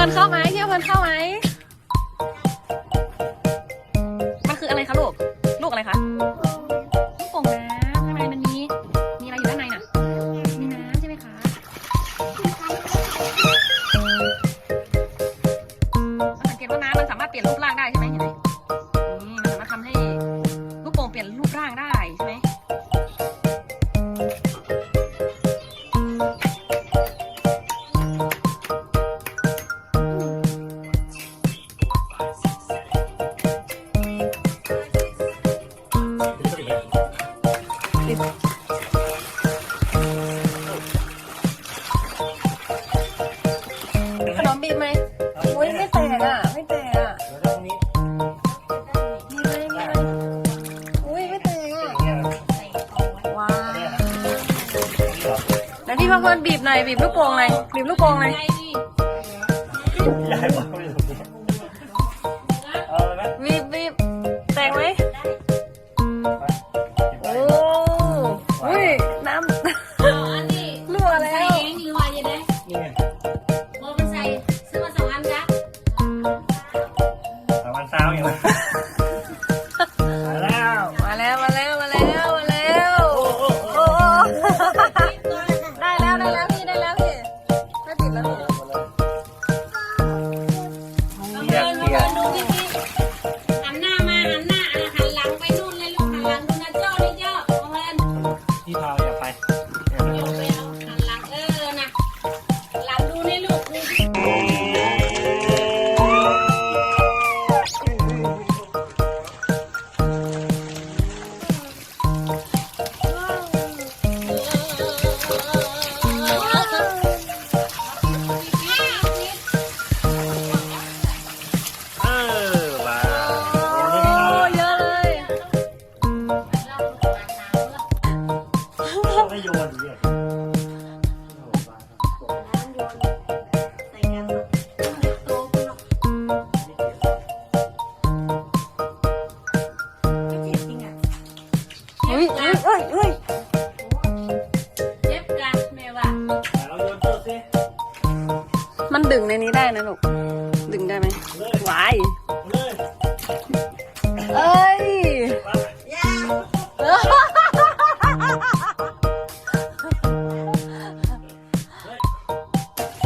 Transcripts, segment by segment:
ลินเข้าไหมเที่ยเพลินเข้าไหมมันคืออะไรคะลูก ลูกอะไรคะลูกโป่งน้ำข้างมันมีมีอะไรอยู่ด้านในน่ะ มีน้ำใช่ไหมคะสังเกตว่าน้ำมันสามารถเปลี่ยนรูปร่างได้ใช่ไหมเห็นไหมนี่มันสามารถทำให้ลูกโป่งเปลี่ยนรูปร่างได้ใช่ไหม อมบีบไหมโอ้ยไม่แตกอะ ไม่แตกอะแล้วที่อ่พี่พังบีบหน่อย บีบลูกโป่งหน่อยบีบลูกโป่งหน่อย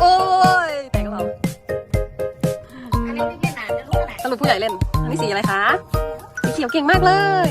โอ้ยแตกกระเป๋าอันนี้ไม่เกี่ยนหนาจะรู้ขนาลุปผู้ใหญ่เล่นอันนี้สีอะไรคะ สีเขียวเก่งมากเลย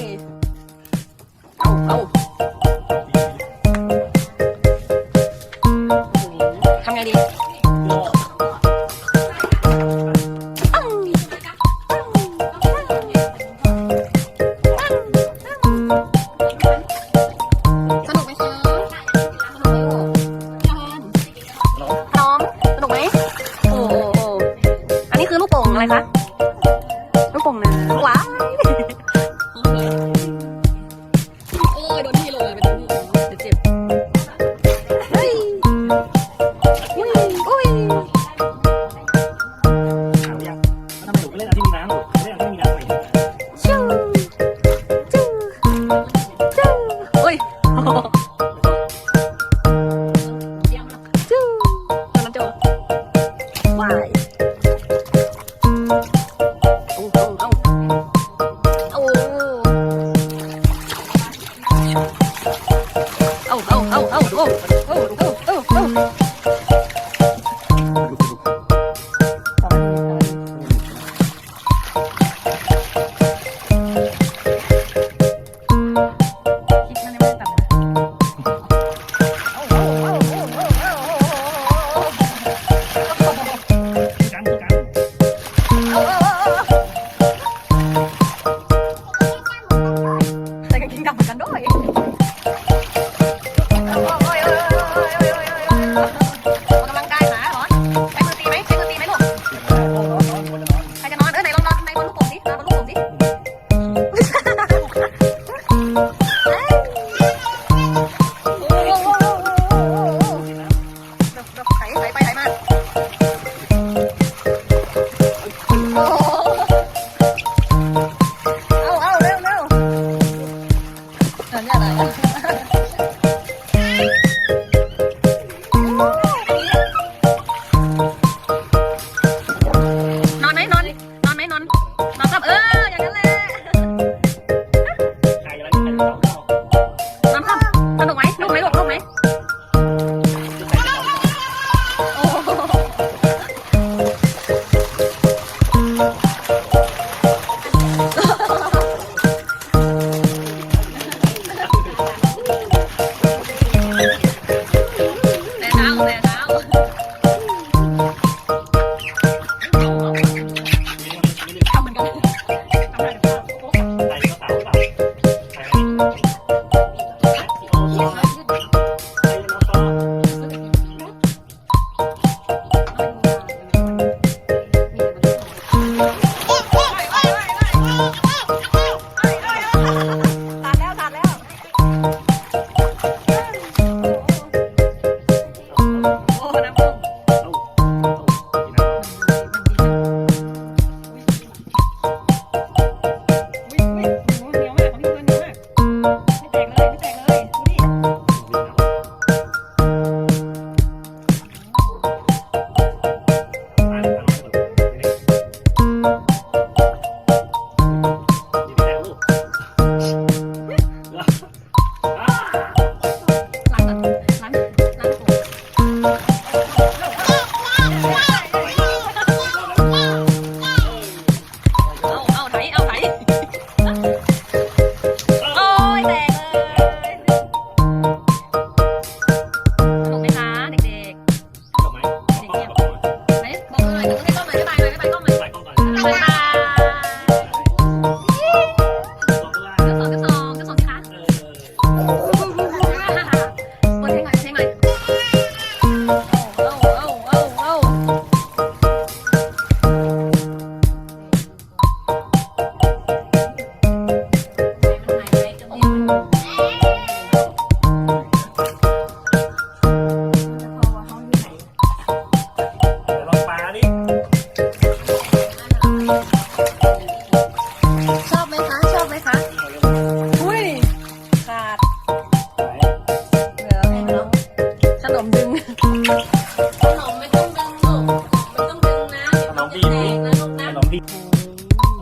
了，又出来了。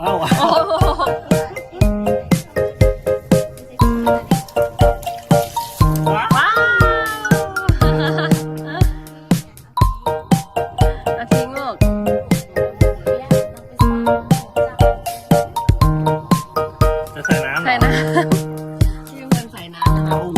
้าอาทิ้งลูกจะใส่น้ำเหรใส่น้ำยืมเงินใส่น้ำ